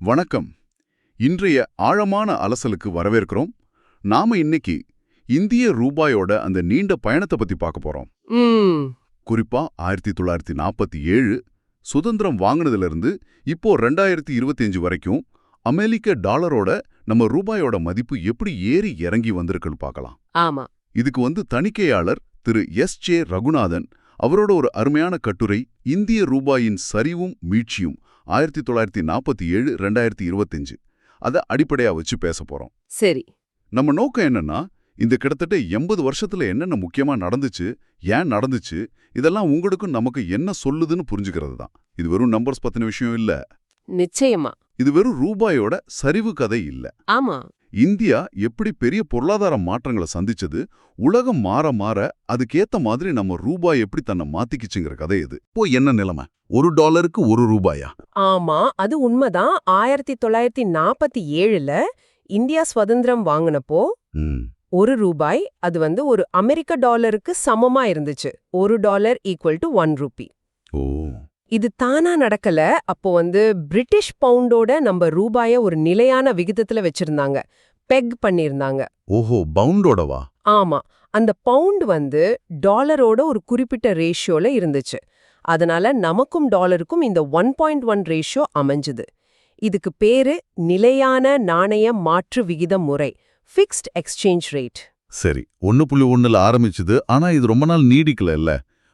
வணக்கம். இன்றைய ஆழமான அலசலுக்கு வரவேற்கிறோம். நாம இன்னைக்கு இந்திய ரூபாயோட அந்த நீண்ட பயணத்தை பத்தி பார்க்க போறோம். குறிப்பா ஆயிரத்தி தொள்ளாயிரத்தி நாற்பத்தி ஏழு சுதந்திரம் வாங்கினதுல இருந்து இப்போ ரெண்டாயிரத்தி இருபத்தியஞ்சு வரைக்கும் அமெரிக்க டாலரோட நம்ம ரூபாயோட மதிப்பு எப்படி ஏறி இறங்கி வந்திருக்குன்னு பார்க்கலாம். ஆமா. இதுக்கு வந்து தணிக்கையாளர் திரு எஸ் ஜே ரகுநாதன் அவரோட ஒரு அருமையான கட்டுரை இந்திய ரூபாயின் சரிவும் மீட்சியும் ஆயிரத்தி தொள்ளாயிரத்தி நாற்பத்தி ஏழு ரெண்டாயிரத்தி இருபத்தஞ்சு. அதை அடிப்படையா வச்சு பேச போறோம். சரி. நம்ம நோக்கம் என்னன்னா இந்த கிட்டத்தட்ட எண்பது வருஷத்துல என்னென்ன முக்கியமா நடந்துச்சு ஏன் நடந்துச்சு இதெல்லாம் உங்களுக்கும் நமக்கு என்ன சொல்லுதுன்னு புரிஞ்சுக்கிறது தான். இது வெறும் நம்பர்ஸ் பத்தின விஷயம் இல்ல. நிச்சயமா. இது வெறும் ரூபாயோட சரிவு கதை இல்ல. ஆமா. இந்தியா எப்படி பெரிய பொருளாதார மாற்றங்களை சந்திச்சது உலகம் மாற மாற அதுக்கேத்த மாதிரி நம்ம ரூபாய் எப்படி தன்னை மாத்திக்கிச்சுங்கிற கதை இது. இப்போ என்ன நிலைமை? ஒரு டாலருக்கு ஒரு ரூபாயா? ஆமா அது உண்மைதான். ஆயிரத்தி தொள்ளாயிரத்தி நாற்பத்தி ஏழுல இந்தியா சுதந்திரம் வாங்கினப்போ ஒரு ரூபாய் அது வந்து ஒரு அமெரிக்க டாலருக்கு சமமா இருந்துச்சு. ஒரு dollar equal to one rupee ஓ. இது தானா நடக்கல. அப்போ வந்து பிரிட்டிஷ் பவுண்டோட நம்ம ரூபாய ஒரு நிலையான விகிதத்துல வச்சிருந்தாங்க. பெக் பண்ணிருந்தாங்க ஓஹோ பவுண்டோடவா? ஆமா. அந்த பவுண்ட் வந்து டாலரோட ஒரு குறிப்பிட்ட ரேஷியோல இருந்துச்சு. அதனால நமக்கும் டாலருக்கும் இந்த ஒன் பாயிண்ட் ஒன் ரேஷியோ அமைஞ்சுது. இதுக்கு பேரு நிலையான நாணய மாற்று விகித முறை ஃபிக்ஸ்ட் எக்ஸ்சேஞ்ச் ரேட் சரி ஒன்னு புள்ளி ஒண்ணுல ஆரம்பிச்சது ஆனா இது ரொம்ப நாள் நீடிக்கல இல்ல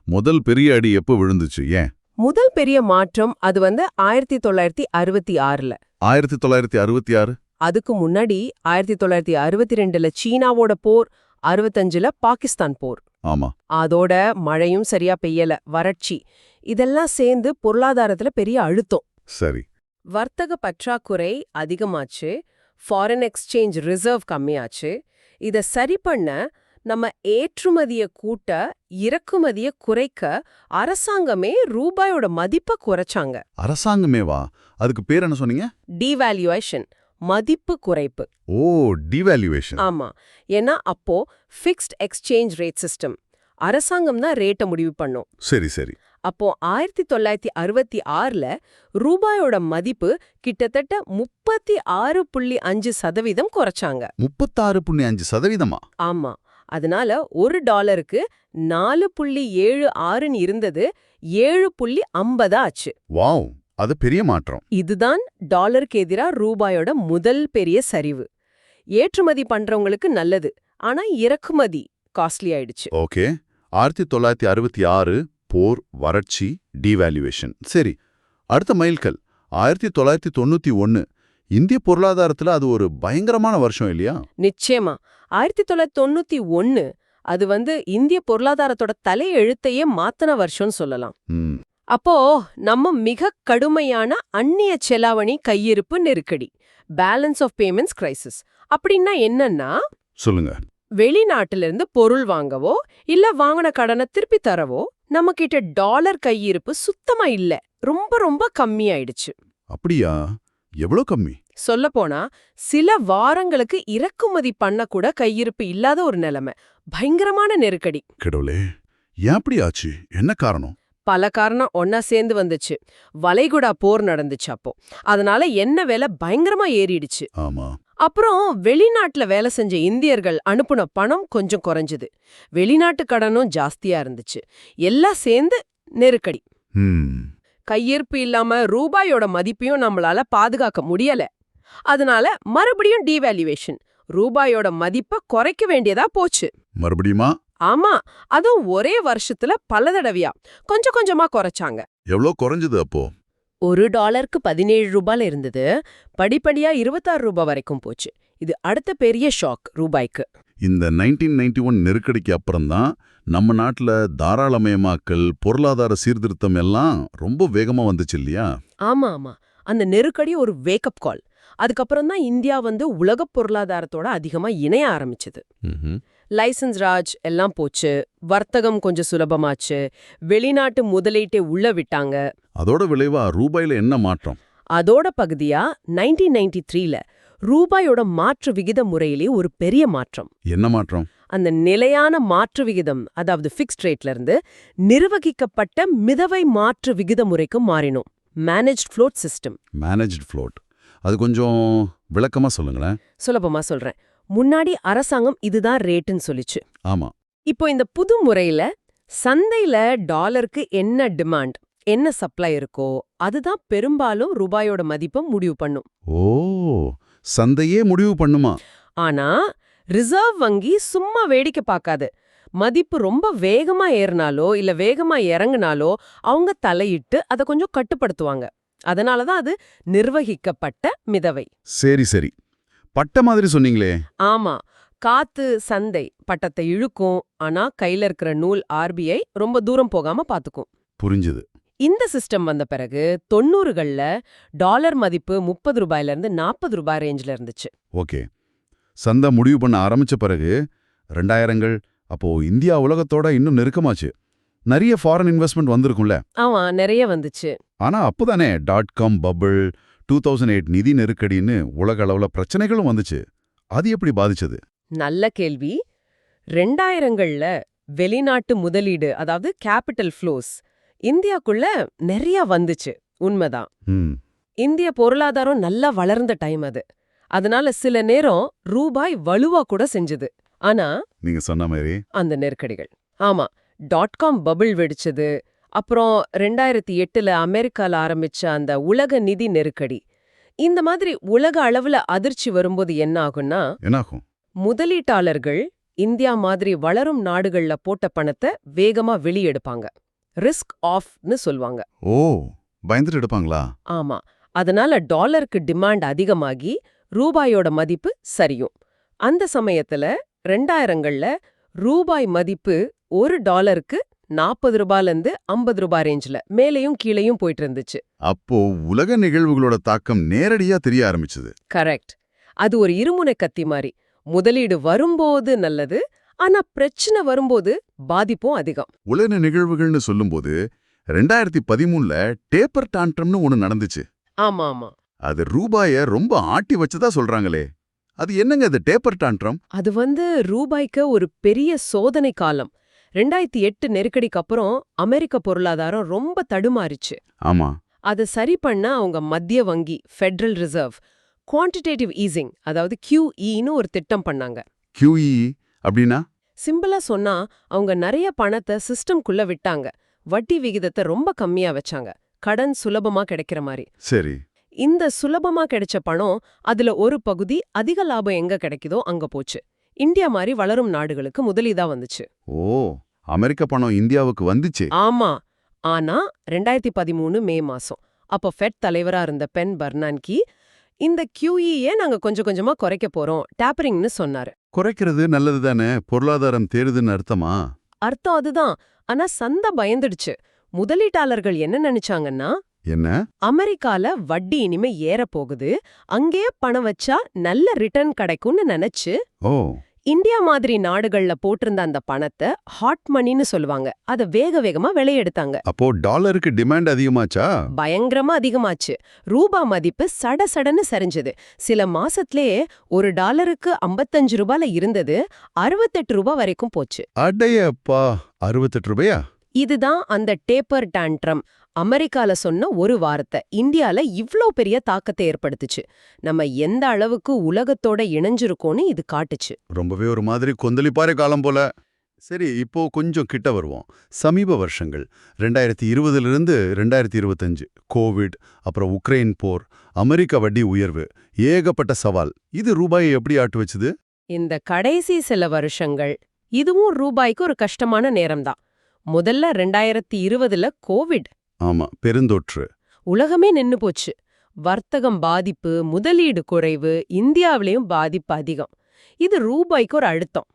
முதல் பெரிய அடி எப்போ விழுந்துச்சு ஏன்? முதல் பெரிய மாற்றம் அது வந்து ஆயிரத்தி தொள்ளாயிரத்தி அறுபத்தி ஆறுல. ஆயிரத்தி தொள்ளாயிரத்தி அறுபத்தி ஆறு? அதுக்கு முன்னாடி ஆயிரத்தி தொள்ளாயிரத்தி அறுபத்தி ரெண்டுல சீனாவோட போர் அறுபத்தஞ்சுல பாகிஸ்தான் போர். ஆமா. அதோட மழையும் சரியா பெய்யல வறட்சி. இதெல்லாம் சேர்ந்து பொருளாதாரத்துல பெரிய அழுத்தம். சரி. வர்த்தக பற்றாக்குறை அதிகமாச்சு ஃபாரின் எக்ஸ்சேஞ்ச் ரிசர்வ் கம்மியாச்சு. இத சரி பண்ண நம்ம ஏற்றுமதிய கூட்ட இறக்குமதிய குறைக்க அரசாங்கமே ரூபாயோட மதிப்பை குறைச்சாங்க. அரசாங்கமேவா? அதுக்கு பேர் என்ன சொன்னீங்க? டிவால்யூவேஷன் மதிப்பு குறைப்பு. ஓ டிவால்யூவேஷன் ஆமா. ஏன்னா அப்போ ஃபிக்ஸ்ட் எக்ஸ்சேஞ்ச் ரேட் சிஸ்டம் அரசாங்கம் தான் ரேட்டை முடிவு பண்ணும். சரி சரி. அப்போ ஆயிரத்தி தொள்ளாயிரத்தி அறுபத்தி ஆறுல ரூபாயோட மதிப்பு கிட்டத்தட்ட முப்பத்தி ஆறு புள்ளி அஞ்சு சதவீதம் குறைச்சாங்க. முப்பத்தாறு புள்ளி அஞ்சு சதவீதமா? ஆமா. அதனால ஒரு டாலருக்கு நாலு புள்ளி ஏழு ஆறுன்னு இருந்தது ஏழு புள்ளி ஐம்பதா ஆச்சு. வாவ். அது பெரிய மாற்றம். இதுதான் டாலருக்கு எதிரா ரூபாயோட முதல் பெரிய சரிவு. ஏற்றுமதி பண்றவங்களுக்கு நல்லது ஆனா இறக்குமதி காஸ்ட்லி ஆயிடுச்சு. ஓகே. ஆயிரத்தி தொள்ளாயிரத்தி அறுபத்தி ஆறு போர் வறட்சி டிவால்யூவேஷன் சரி அடுத்த மைல்கல். ஆயிரத்தி தொள்ளாயிரத்தி தொண்ணூத்தி ஒன்னு இந்திய பொருளாதாரத்துல அது ஒரு பயங்கரமான வருஷம் இல்லையா? நிச்சயமா. ஆயிரத்தி தொள்ளாயிரத்தி தொண்ணூத்தி ஒன்னு அது வந்து இந்திய பொருளாதாரத்தோட தலையெழுத்தையே மாத்தின வருஷம்னு சொல்லலாம். ம். அப்போ நம்ம மிக கடுமையான அந்நிய செலாவணி கையிருப்பு நெருக்கடி பேலன்ஸ் ஆஃப் பேமெண்ட்ஸ் கிரைசிஸ் அப்படின்னா என்னன்னா சொல்லுங்க. வெளிநாட்டுல இருந்து பொருள் வாங்கவோ இல்ல வாங்கின கடனை திருப்பி தரவோ நம்ம கிட்ட டாலர் கையிருப்பு சுத்தமா இல்ல. ரொம்ப ரொம்ப கம்மியாயிடுச்சு. அப்படியா? எவ்வளோ கம்மி? சொல்லப்போனா சில வாரங்களுக்கு இறக்குமதி பண்ண கூட கையிருப்பு இல்லாத ஒரு நிலைமை. பயங்கரமான நெருக்கடி. கடவுளே ஏன் அப்படி ஆச்சு? என்ன காரணம்? பல காரணம் ஒன்னா சேர்ந்து வந்துச்சு. வளைகுடா போர் நடந்துச்சு அப்போ. அதனால என்ன விலை பயங்கரமா ஏறிடுச்சு. ஆமா. அப்புறம் வெளிநாட்டுல வேலை செஞ்ச இந்தியர்கள் அனுப்புன பணம் கொஞ்சம் குறைஞ்சது. வெளிநாட்டு கடனும் ஜாஸ்தியா இருந்துச்சு. எல்லாம் சேர்ந்து நெருக்கடி. கையிருப்பு இல்லாம ரூபாயோட மதிப்பையும் நம்மளால பாதுகாக்க முடியல. அதனால மறுபடியும் டீவேல்யூவேஷன் ரூபாயோட மதிப்பை குறைக்க வேண்டியதா போச்சு. மறுபடியுமா? ஆமா அதுவும் ஒரே வருஷத்துல பல தடவையா. கொஞ்சம் கொஞ்சமா குறைச்சாங்க. எவ்வளோ குறைஞ்சது அப்போ? ஒரு டாலருக்கு பதினேழு ரூபால இருந்தது. படிப்படியா இருபத்தாறு ரூபாய் வரைக்கும் போச்சு. இது அடுத்த பெரிய ஷாக் ரூபாய்க்கு. இந்த நைன்டீன் நைன்டி ஒன் நெருக்கடிக்கு அப்புறம்தான் நம்ம நாட்டுல தாராளமயமாக்கல் பொருளாதார சீர்திருத்தம் எல்லாம் ரொம்ப வேகமா வந்துச்சு இல்லையா? ஆமா ஆமா. அந்த நெருக்கடி ஒரு வேக்கப் கால் அதுக்கப்புறம் தான் இந்தியா வந்து உலக பொருளாதாரத்தோட அதிகமா இணைய ஆரம்பிச்சது. லைசன்ஸ் ராஜ் எல்லாம் போச்சு. வர்த்தகம் கொஞ்சம் சுலபமாச்சு. வெளிநாட்டு முதலீட்டை உள்ள விட்டாங்க. அதோட விளைவா ரூபாயில என்ன மாற்றம்? அதோட பகுதியா நைன்டீன் நைன்டி த்ரீல ரூபாயோட மாற்று விகித முறையிலே ஒரு பெரிய மாற்றம். என்ன மாற்றம்? அந்த நிலையான மாற்று விகிதம் அதாவது ஃபிக்ஸ்ட் ரேட்ல இருந்து நிர்வகிக்கப்பட்ட மிதவை மாற்று விகித முறைக்கு மாறினோம். Managed float system managed float அது கொஞ்சம் விளக்கமா சொல்லுங்களேன். சுலபமா சொல்றேன். முன்னாடி அரசாங்கம் இதுதான் ரேட்டுன்னு சொல்லிச்சு. ஆமா. இப்போ இந்த புது முறையில சந்தையில டாலருக்கு என்ன டிமாண்ட் என்ன சப்ளை இருக்கோ அதுதான் பெரும்பாலும் ரூபாயோட மதிப்பை முடிவு பண்ணும். ஓ சந்தையே முடிவு பண்ணுமா? ஆனா ரிசர்வ் வங்கி சும்மா வேடிக்கை பார்க்காது. மதிப்பு ரொம்ப வேகமா ஏறினாலோ இல்ல வேகமா இறங்குனாலோ அவங்க தலையிட்டு அதை கொஞ்சம் கட்டுப்படுத்துவாங்க. அதனால தான் அது நிர்வகிக்கப்பட்ட மிதவை. சரி சரி. பட்ட மாதிரி சொன்னீங்களே. ஆமா. காத்து சந்தை பட்டத்தை இழுக்கும். ஆனா கையில இருக்கிற நூல் ஆர்பிஐ ரொம்ப தூரம் போகாம பாத்துக்கும். புரிஞ்சுது. இந்த சிஸ்டம் வந்த பிறகு தொண்ணூறுகள்ல டாலர் மதிப்பு முப்பது ரூபாயில இருந்து நாற்பது ரூபாய் ரேஞ்சில இருந்துச்சு. ஓகே. சந்தை முடிவு பண்ண ஆரம்பிச்ச பிறகு ரெண்டாயிரங்கள் அப்போ இந்தியா உலகத்தோட இன்னும் நெருக்கமாச்சு. நிறைய ஃபாரின் இன்வெஸ்ட்மெண்ட் வந்திருக்கும்ல. ஆமா நிறைய வந்துச்சு. ஆனா அப்போதானே dot com bubble two thousand eight நிதி நெருக்கடின்னு உலக அளவுல பிரச்சனைகளும் வந்துச்சு. அது எப்படி பாதிச்சது? நல்ல கேள்வி. ரெண்டாயிரங்கள்ல வெளிநாட்டு முதலீடு அதாவது கேபிட்டல் ஃப்ளோஸ் இந்தியாக்குள்ள நிறைய வந்துச்சு. உண்மைதான். இந்திய பொருளாதாரம் நல்லா வளர்ந்த டைம் அது. அதனால சில நேரம் ரூபாய் வலுவா கூட செஞ்சது. ஆனா நீங்க சொன்ன மாதிரி அந்த நெருக்கடிகள். ஆமா டாட் காம் பபிள் வெடிச்சது அப்புறம் ரெண்டாயிரத்தி எட்டுல அமெரிக்கால ஆரம்பிச்ச அந்த உலக நிதி நெருக்கடி. இந்த மாதிரி உலக அளவுல அதிர்ச்சி வரும்போது என்ன ஆகும்னா என்னாகும்? முதலீட்டாளர்கள் இந்தியா மாதிரி வளரும் நாடுகள்ல போட்ட பணத்தை வேகமா வெளியெடுப்பாங்க. ரிஸ்க் ஆஃப்னு சொல்வாங்க. ஓ பயந்துட்டு எடுப்பாங்களா? ஆமா. அதனால டாலருக்கு டிமாண்ட் அதிகமாகி ரூபாயோட மதிப்பு சரியும். அந்த சமயத்துல ரெண்டாயிரங்கள்ல ரூபாய் மதிப்பு ஒரு டாலருக்கு நாற்பது ரூபாயிலிருந்து ஐம்பது ரூபாய் ரேஞ்சில மேலேயும் கீழேயும் போயிட்டு இருந்துச்சு அப்போ உலக நிகழ்வுகளோட தாக்கம் நேரடியா தெரிய ஆரம்பிச்சது. கரெக்ட் அது ஒரு இருமுனை கத்தி மாதிரி முதலீடு வரும்போது நல்லது ஆனா பிரச்சனை வரும்போது பாதிப்பும் அதிகம். உலக நிகழ்வுகள்னு சொல்லும்போது ரெண்டாயிரத்தி பதிமூணுல டேப்பர் டான்ட்ரம்னு ஒன்னு நடந்துச்சு. ஆமா ஆமா அது ரூபாய ரொம்ப ஆட்டி வச்சதா சொல்றாங்களே. அது என்னங்க அது டேப்பர் டான்ட்ரம் அது வந்து ரூபாய்க்கு ஒரு பெரிய சோதனை காலம். ரெண்டாயிரத்தி எட்டு நெருக்கடிக்கு அப்புறம் அமெரிக்க பொருளாதாரம் ரொம்ப தடுமாறிச்சு. ஆமா. அதை சரி பண்ண அவங்க மத்திய வங்கி ஃபெடரல் ரிசர்வ் குவான்டிடேட்டிவ் ஈசிங் அதாவது QE-ன்னு ஒரு திட்டம் பண்ணாங்க. QE அப்படின்னா? சிம்பிளா சொன்னா அவங்க நிறைய பணத்தை சிஸ்டம்குள்ள விட்டாங்க. வட்டி விகிதத்தை ரொம்ப கம்மியா வச்சாங்க. கடன் சுலபமா கிடைக்கிற மாதிரி. சரி. இந்த சுலபமா கிடைச்ச பணம் அதுல ஒரு பகுதி அதிக லாபம் எங்க கிடைக்குதோ அங்க போச்சு. இந்தியா மாதிரி வளரும் நாடுகளுக்கு முதலீதா வந்துச்சு. ஓ அமெரிக்க பணம் இந்தியாவுக்கு வந்துச்சு. ஆமா. ஆனா ரெண்டாயிரத்தி பதிமூணு மே மாசம். அப்போ ஃபெட் தலைவரா இருந்த பென் பர்னான்கி இந்த QE-ய நாங்க கொஞ்சம் கொஞ்சமா குறைக்க போறோம் டேப்பரிங்னு சொன்னாரு. குறைக்கிறது நல்லது தானே? பொருளாதாரம் தேருதுன்னு அர்த்தமா? அர்த்தம் அதுதான். ஆனா சந்தை பயந்துடுச்சு. முதலீட்டாளர்கள் என்ன நினைச்சாங்கன்னா என்ன? அமெரிக்கால வட்டி இனிமே ஏற போகுது. அங்கேயே பணம் வச்சா நல்ல ரிட்டர்ன் கிடைக்கும்னு நினைச்சு ஓ. இந்தியா மாதிரி நாடுகள்ல போட்டிருந்த அந்த பணத்தை ஹாட் மணின்னு சொல்லுவாங்க. அத வேக வேகமா விலையெடுத்தாங்க. அப்போ டாலருக்கு டிமாண்ட் அதிகமாச்சா? பயங்கரமா அதிகமாச்சு. ரூபா மதிப்பு சட சடன்னு சரிஞ்சது. சில மாசத்திலேயே ஒரு டாலருக்கு 55 ரூபால இருந்தது. அறுபத்தெட்டு ரூபாய் வரைக்கும் போச்சு. அடையப்பா. அறுபத்தெட்டு ரூபாயா? இதுதான் அந்த டேப்பர் டான்ட்ரம் அமெரிக்கால சொன்ன ஒரு வார்த்தை இந்தியால இவ்ளோ பெரிய தாக்கத்தை ஏற்படுத்துச்சு. நம்ம எந்த அளவுக்கு உலகத்தோட இணைஞ்சிருக்கோன்னு இது காட்டுச்சு. ரொம்பவே ஒரு மாதிரி கொந்தளிப்பாறை காலம் போல. சரி இப்போ கொஞ்சம் கிட்ட வருவோம். சமீப வருஷங்கள். ரெண்டாயிரத்தி இருபதுலேருந்து ரெண்டாயிரத்தி இருபத்தஞ்சு. கோவிட் அப்புறம் உக்ரைன் போர் அமெரிக்க வட்டி உயர்வு ஏகப்பட்ட சவால். இது ரூபாயை எப்படி ஆட்டு வச்சுது? இந்த கடைசி சில வருஷங்கள் இதுவும் ரூபாய்க்கு ஒரு கஷ்டமான நேரம்தான். முதல்ல ரெண்டாயிரத்தி இருபதுல கோவிட் ஆமா பெருந்தொற்று. உலகமே நின்னு போச்சு. வர்த்தகம் பாதிப்பு முதலீடு குறைவு இந்தியாவிலையும் பாதிப்பு அதிகம். இது ரூபாய்க்கு ஒரு அழுத்தம்.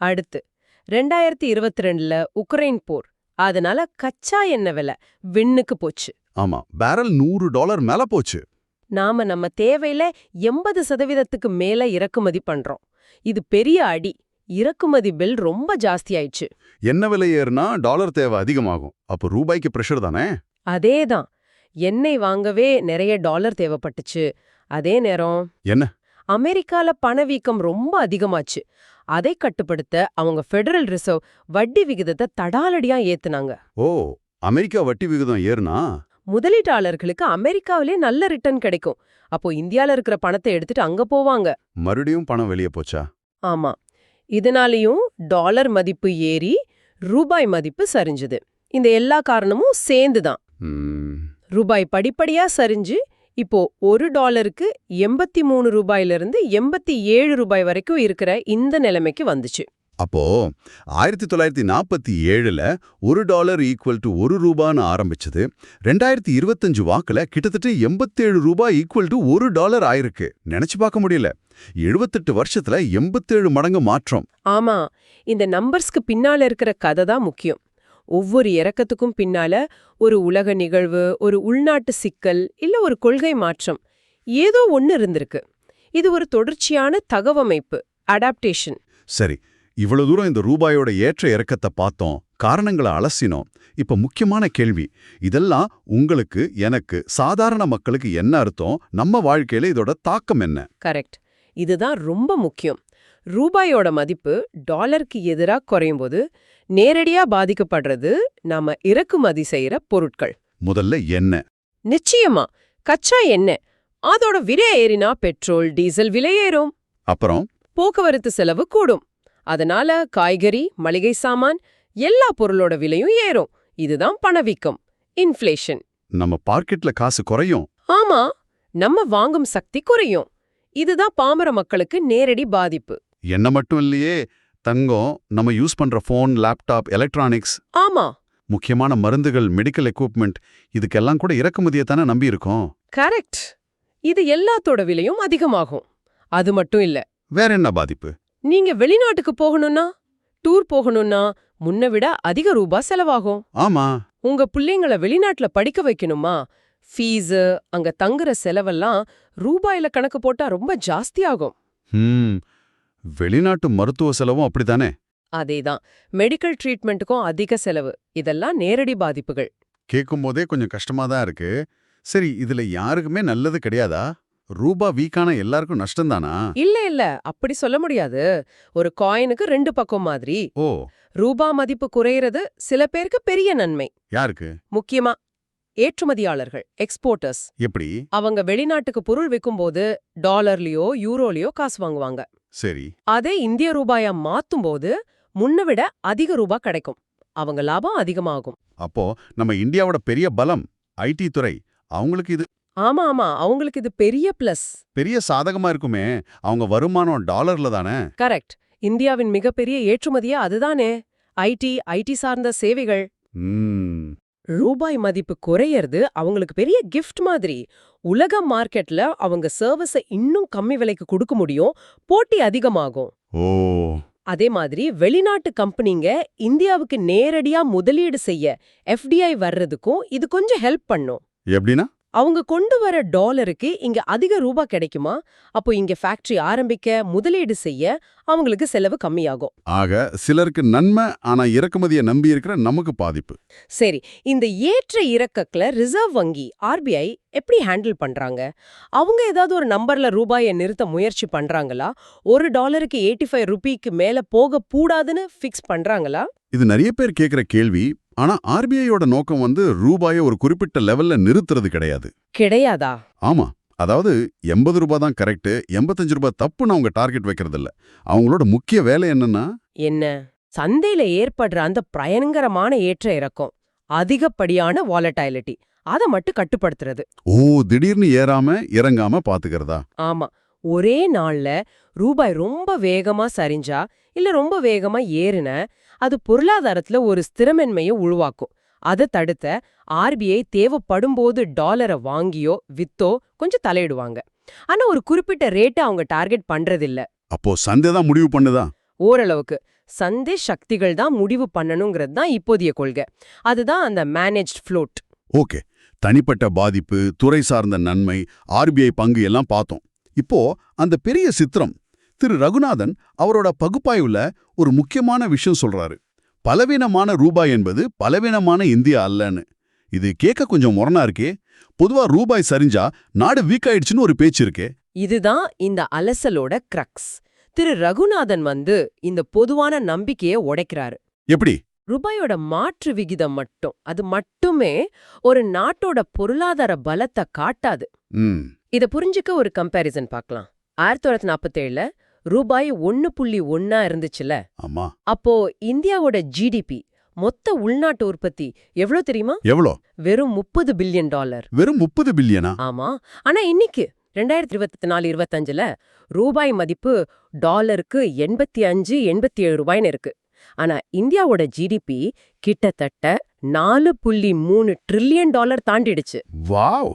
அடுத்து ரெண்டாயிரத்தி இருபத்தி ரெண்டுல உக்ரைன் போர். அதனால கச்சா எண்ணெய் விலை விண்ணுக்கு போச்சு. ஆமா பேரல் நூறு டாலர் மேல போச்சு. நாம நம்ம தேவையில எண்பது சதவீதத்துக்கு மேல இறக்குமதி பண்றோம். இது பெரிய அடி. இறக்குமதி பில் ரொம்ப ஜாஸ்தி ஆயிடுச்சு. என்ன விலை ஏறுனா டாலர் தேவை அதிகமாகும். அப்போ ரூபாய்க்கு பிரஷர் தானே? அதேதான். எண்ணெய் வாங்கவே நிறைய டாலர் தேவைப்பட்டுச்சு. அதே நேரம் என்ன? அமெரிக்கால பணவீக்கம் ரொம்ப அதிகமாச்சு. அதை கட்டுப்படுத்த அவங்க ஃபெடரல் ரிசர்வ் வட்டி விகிதத்தை தடாலடியா ஏத்துனாங்க. ஓ அமெரிக்கா வட்டி விகிதம் ஏறுனா? முதலீட்டாளர்களுக்கு அமெரிக்காவிலே நல்ல ரிட்டர்ன் கிடைக்கும். அப்போ இந்தியால இருக்கிற பணத்தை எடுத்துட்டு அங்க போவாங்க. மறுபடியும் பணம் வெளியே போச்சா? ஆமா. இதனாலேயும் டாலர் மதிப்பு ஏறி ரூபாய் மதிப்பு சரிஞ்சுது. இந்த எல்லா காரணமும் சேர்ந்து தான் ரூபாய் படிப்படியா சரிஞ்சு இப்போ ஒரு டாலருக்கு எண்பத்தி மூணு ரூபாயிலிருந்து எண்பத்தி ஏழு ரூபாய் வரைக்கும் இருக்கிற இந்த நிலைமைக்கு வந்துச்சு. அப்போ ஆயிரத்தி தொள்ளாயிரத்தி நாற்பத்தி ஏழுல ஒரு டாலர் ஈக்குவல் டு ஒரு ரூபான்னு ஆரம்பிச்சது. ரெண்டாயிரத்தி இருபத்தஞ்சு வாக்குல கிட்டத்தட்ட எண்பத்தேழு ரூபாய் ஈக்குவல் டு ஒரு டாலர் ஆயிருக்கு. நினைச்சு பார்க்க முடியல. எழுபத்தெட்டு வருஷத்துல எண்பத்தேழு மடங்கு மாற்றம். ஆமா இந்த நம்பர்ஸ்க்கு பின்னால இருக்கிற கதை தான் முக்கியம். ஒவ்வொரு இறக்கத்துக்கும் பின்னால ஒரு உலக நிகழ்வு ஒரு உள்நாட்டு சிக்கல் இல்ல ஒரு கொள்கை மாற்றம். ஏதோ ஒன்னு இருந்திருக்கு. இது ஒரு தொடர்ச்சியான தகவமைப்பு அடாப்டேஷன் சரி இவ்வளவு தூரம் இந்த ரூபாயோட ஏற்ற இறக்கத்தை பார்த்தோம் காரணங்களை அலசினோம். இப்ப முக்கியமான கேள்வி இதெல்லாம் உங்களுக்கு எனக்கு சாதாரண மக்களுக்கு என்ன அர்த்தம்? நம்ம வாழ்க்கையில இதோட தாக்கம் என்ன? கரெக்ட் இதுதான் ரொம்ப முக்கியம். ரூபாயோட மதிப்பு டாலருக்கு எதிரா குறையும் போது நேரடியா பாதிக்கப்படுறது நாம இறக்குமதி செய்யற பொருட்கள். முதல்ல என்ன நிச்சயமா கச்சா எண்ணெய். அதோட விலை ஏறினா பெட்ரோல் டீசல் விலை ஏறும். அப்புறம்? போக்குவரத்து செலவு கூடும். அதனால காய்கறி மளிகை சாமான் எல்லா பொருளோட விலையும் ஏறும். இதுதான் பணவீக்கம் இன்ஃப்ளேஷன். நம்ம பாக்கெட்ல காசு குறையும். ஆமா நம்ம வாங்கும் சக்தி குறையும். இதுதான் பாமர மக்களுக்கு நேரடி பாதிப்பு. என்ன மட்டும் இல்லையே தங்கம் நம்ம யூஸ் பண்ற ஃபோன் லேப்டாப் எலக்ட்ரானிக்ஸ் ஆமா. முக்கியமான மருந்துகள் மெடிக்கல் எக்யூப்மெண்ட் இதுக்கெல்லாம் கூட இறக்குமதியை தானே நம்பி இருக்கோம். கரெக்ட் இது எல்லாத்தோட விலையும் அதிகமாகும். அது மட்டும் இல்ல. வேற என்ன பாதிப்பு? நீங்க வெளிநாட்டுக்கு போகணும்னா டூர் போகணும்னா முன்ன விட அதிக ரூபா செலவாகும். ஆமா. உங்க பிள்ளைங்கள வெளிநாட்டுல படிக்க வைக்கணுமா? ஃபீஸு அங்க தங்குற செலவெல்லாம் ரூபாயில கணக்கு போட்டா ரொம்ப ஜாஸ்தியாகும். வெளிநாட்டு மருத்துவ செலவும் அப்படித்தானே? அதேதான். மெடிக்கல் ட்ரீட்மெண்ட்டுக்கும் அதிக செலவு. இதெல்லாம் நேரடி பாதிப்புகள். கேட்கும் போதே கொஞ்சம் கஷ்டமா தான் இருக்கு. சரி இதுல யாருக்குமே நல்லது கிடையாதா? ரூபா வீக்கான எல்லாருக்கும் நஷ்டம்தானா? இல்ல இல்ல. அப்படி சொல்ல முடியாது. ஒரு காயினுக்கு ரெண்டு பக்கம் மாதிரி. ஓ. ரூபா மதிப்பு குறையிறது சில பேருக்கு பெரிய நன்மை. யாருக்கு? முக்கியமா ஏற்றுமதியாளர்கள் எக்ஸ்போர்ட்டர்ஸ் எப்படி? அவங்க வெளிநாட்டுக்கு பொருள் விக்கும்போது டாலர்லயோ யூரோலயோ காசு வாங்குவாங்க. சரி. அதே இந்திய ரூபாயா மாத்தும்போது முன்ன விட அதிக ரூபா கிடைக்கும். அவங்க லாபம் அதிகமாகும். அப்போ நம்ம இந்தியாவோட பெரிய பலம் ஐடி துறை அவங்களுக்கு இது ஆமா ஆமா அவங்களுக்கு இது பெரிய பிளஸ் பெரிய சாதகமா இருக்குமே. அவங்க வருமானம் டாலர்ல தானே. கரெக்ட் இந்தியாவின் மிகப்பெரிய ஏற்றுமதியே அதுதானே. ஐடி ஐடி சார்ந்த சேவைகள். ரூபாய் மதிப்பு குறையறது அவங்களுக்கு பெரிய கிஃப்ட் மாதிரி. உலக மார்க்கெட்ல அவங்க சர்வீஸை இன்னும் கம்மி விலைக்கு கொடுக்க முடியும் போட்டி அதிகமாகும். ஓ. அதே மாதிரி வெளிநாட்டு கம்பெனிங்க இந்தியாவுக்கு நேரடியா முதலீடு செய்ய எஃப்டிஐ வர்றதுக்கும் இது கொஞ்சம் ஹெல்ப் பண்ணும். எப்படின்னா? அவங்க கொண்டு வர டாலருக்கு இங்க அதிக ரூபா கிடைக்குமா? அப்போ இங்க ஃபேக்டரி ஆரம்பிக்க முதலீடு செய்ய அவங்களுக்கு செலவு கம்மியாகும். ஆக சிலருக்கு நன்மை ஆனா இறக்குமதியை நம்பி இருக்கிற நமக்கு பாதிப்பு. சரி இந்த ஏற்ற இறக்கத்துல ரிசர்வ் வங்கி ஆர்பிஐ எப்படி ஹேண்டில் பண்றாங்க? அவங்க ஏதாவது ஒரு நம்பர்ல ரூபாயை நிறுத்த முயற்சி பண்றாங்களா? ஒரு டாலருக்கு எயிட்டி ஃபைவ் ருபிக்கு மேல போக கூடாதுன்னு ஃபிக்ஸ் பண்றாங்களா? இது நிறைய பேர் கேக்குற கேள்வி ஆனா ஆர்பிஐயோட நோக்கம் வந்து ரூபாயை ஒரு குறிப்பிட்ட லெவல்ல நிறுத்துறது கிடையாது. கிடையாதா? ஆமா. அதாவது எண்பது ரூபாய் தான் கரெக்ட் எண்பத்தஞ்சு ரூபாய் தப்புன்னு அவங்க டார்கெட் வைக்கிறது இல்ல. அவங்களோட முக்கிய வேலை என்னன்னா? என்ன? சந்தையில ஏற்படுற அந்த பயங்கரமான ஏற்ற இறக்கம் அதிகப்படியான வாலடைலிட்டி அதை மட்டும் கட்டுப்படுத்துறது. ஓ திடீர்னு ஏறாம இறங்காம பாத்துக்கிறதா? ஆமா. ஒரே நாள்ல ரூபாய் ரொம்ப வேகமா சரிஞ்சா இல்ல ரொம்ப வேகமா ஏறுன அது பொருளாதாரத்துல ஒரு ஸ்திரமின்மையை உருவாக்கும். அதை தடுத்த ஆர்பிஐ தேவைப்படும்போது டாலரை வாங்கியோ வித்தோ கொஞ்சம் தலையிடுவாங்க. ஆனா ஒரு குறிப்பிட்ட ரேட்டை அவங்க டார்கெட் பண்றதில்ல. அப்போ சந்தை தான் முடிவு பண்ணுதா? ஓரளவுக்கு. சந்தை சக்திகள் தான் முடிவு பண்ணணுங்கிறது தான் இப்போதைய கொள்கை. அதுதான் அந்த மேனேஜ்ட் ஃப்ளோட் ஓகே. தனிப்பட்ட பாதிப்பு துறை சார்ந்த நன்மை ஆர்பிஐ பங்கு எல்லாம் பார்த்தோம். இப்போ அந்த பெரிய சித்திரம் திரு ரகுநாதன் அவரோட பகுப்பாய்வுல ஒரு முக்கியமான விஷயம் சொல்றாரு. பலவீனமான ரூபாய் என்பது பலவீனமான இந்தியா அல்லன்னு. இது கேட்க கொஞ்சம் முரணா இருக்கே. பொதுவா ரூபாய் சரிஞ்சா நாடு வீக் ஆயிடுச்சுன்னு ஒரு பேச்சு இருக்கே. இதுதான் இந்த அலசலோட கிரக்ஸ் திரு ரகுநாதன் வந்து இந்த பொதுவான நம்பிக்கையை உடைக்கிறாரு. எப்படி? ரூபாயோட மாற்று விகிதம் மட்டும். அது மட்டுமே ஒரு நாட்டோட பொருளாதார பலத்தை காட்டாது. இத புரிஞ்சுக்க ஒரு கம்பேரிசன் பார்க்கலாம் ஆயிரத்தி தொள்ளாயிரத்தி நாற்பத்தேழுல ரூபாய் ஒன்னு புள்ளி ஒன்னா இருந்துச்சுல? ஆமா. அப்போ இந்தியாவோட ஜிடிபி மொத்த உள்நாட்டு உற்பத்தி எவ்வளவு தெரியுமா? எவ்வளோ வெறும் முப்பது பில்லியன் டாலர். வெறும் முப்பது பில்லியனா? ஆமா. ஆனா இன்னைக்கு ரெண்டாயிரத்தி இருபத்தி நாலு இருபத்தஞ்சுல ரூபாய் மதிப்பு டாலருக்கு எண்பத்தி அஞ்சு எண்பத்தி ஏழு ரூபாய்னு இருக்கு. ஆனா இந்தியாவோட ஜிடிபி கிட்டத்தட்ட நாலு புள்ளி மூணு ட்ரில்லியன் டாலர் தாண்டிடுச்சு. வாவ்!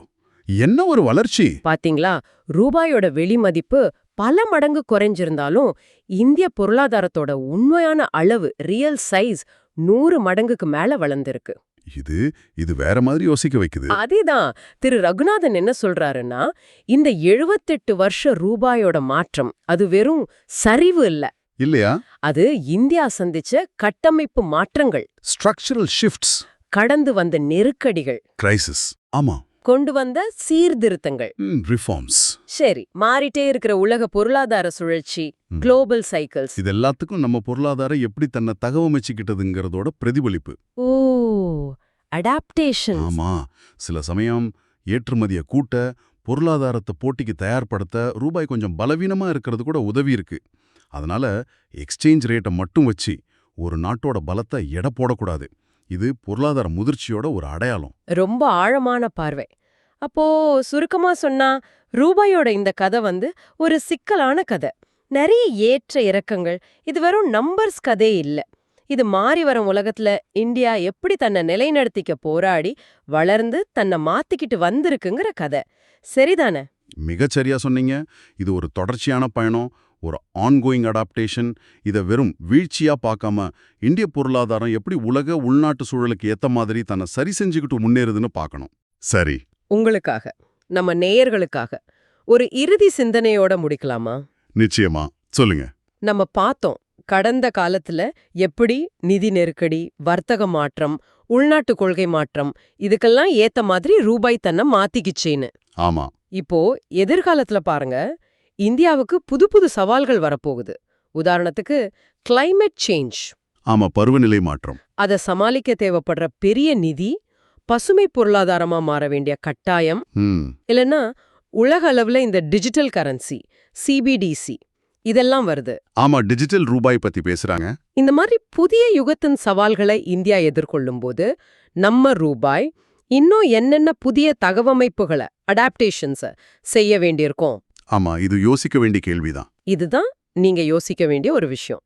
என்ன ஒரு வளர்ச்சி! பாத்தீங்களா? ரூபாயோட வெளி மதிப்பு பல மடங்கு குறைஞ்சிருந்தாலும் இந்திய பொருளாதாரத்தோட உண்மையான அளவு ரியல் சைஸ் நூறு மடங்குக்கு மேல வளர்ந்திருக்கு. இது இது வேற மாதிரி யோசிக்க வைக்குது. அதேதான். திரு. ரகுநாதன் என்ன சொல்றாருன்னா இந்த எழுபத்தெட்டு வருஷ ரூபாயோட மாற்றம் அது வெறும் சரிவு இல்ல. இல்லையா? அது இந்தியா சந்திச்ச கட்டமைப்பு மாற்றங்கள். ஸ்ட்ரக்சரல் ஷிஃப்ட்ஸ் கடந்து வந்த நெருக்கடிகள். கிரைசிஸ் ஆமா. கொண்டு வந்த சீர்திருத்தங்கள். ரிஃபார்ம்ஸ் சரி மாறிட்டே இருக்கிற உலக பொருளாதார சுழற்சி. குளோபல் சைக்கிள்ஸ் இது எல்லாத்துக்கும் நம்ம பொருளாதாரம் எப்படி தன்னை தகவமைச்சுக்கிட்டதுங்கிறதோட பிரதிபலிப்பு. ஓ அடாப்டேஷன் ஆமா சில சமயம் ஏற்றுமதிய கூட்ட பொருளாதாரத்தை போட்டிக்கு தயார்படுத்த ரூபாய் கொஞ்சம் பலவீனமா இருக்கிறது கூட உதவி இருக்கு. அதனால எக்ஸ்சேஞ்ச் ரேட்டை மட்டும் வச்சு ஒரு நாட்டோட பலத்தை எடை போடக்கூடாது. இது பொருளாதார முதிர்ச்சியோட ஒரு அடையாளம். ரொம்ப ஆழமான பார்வை. அப்போ சுருக்கமா சொன்னா ரூபாயோட இந்த கதை வந்து ஒரு சிக்கலான கதை. நிறைய ஏற்ற இறக்கங்கள். இது வெறும் நம்பர்ஸ் கதை இல்ல. இது மாறி வரும் உலகத்துல இந்தியா எப்படி தன்னை நிலைநடத்திக்க போராடி வளர்ந்து தன்னை மாத்திக்கிட்டு வந்திருக்குங்கிற கதை. சரிதானே? மிகச்சரியா சொன்னீங்க. இது ஒரு தொடர்ச்சியான பயணம். ஒரு ஆன்கோயிங் அடாப்டேஷன் இதை வெறும் வீழ்ச்சியா பார்க்காம இந்திய பொருளாதாரம் எப்படி உலக உள்நாட்டு சூழலுக்கு ஏத்த மாதிரி தன்னை சரி செஞ்சுக்கிட்டு முன்னேறுதுன்னு பார்க்கணும். சரி. உங்களுக்காக நம்ம நேயர்களுக்காக ஒரு இறுதி சிந்தனையோட முடிக்கலாமா? நிச்சயமா. சொல்லுங்க. நம்ம பார்த்தோம் கடந்த காலத்துல எப்படி நிதி நெருக்கடி வர்த்தக மாற்றம் உள்நாட்டு கொள்கை மாற்றம் இதுக்கெல்லாம் ஏத்த மாதிரி ரூபாய் தன்னை மாத்திக்கிச்சேன்னு. ஆமா. இப்போ எதிர்காலத்துல பாருங்க இந்தியாவுக்கு புது புது சவால்கள் வரப்போகுது. உதாரணத்துக்கு climate சேஞ்ச் ஆமா பருவநிலை மாற்றம். அதை சமாளிக்க தேவைப்படுற பெரிய நிதி பசுமை பொருளாதாரமா மாற வேண்டிய கட்டாயம். இல்லைன்னா உலக அளவுல இந்த டிஜிட்டல் கரன்சி சிபிடிசி இதெல்லாம் வருது. ஆமா டிஜிட்டல் ரூபாய் பத்தி பேசுறாங்க. இந்த மாதிரி புதிய யுகத்தின் சவால்களை இந்தியா எதிர்கொள்ளும்போது நம்ம ரூபாய் இன்னும் என்னென்ன புதிய தகவமைப்புகளை அடாப்டேஷன்ஸ செய்ய வேண்டியிருக்கோம். ஆமா இது யோசிக்க வேண்டிய கேள்விதான். இதுதான் நீங்க யோசிக்க வேண்டிய ஒரு விஷயம்.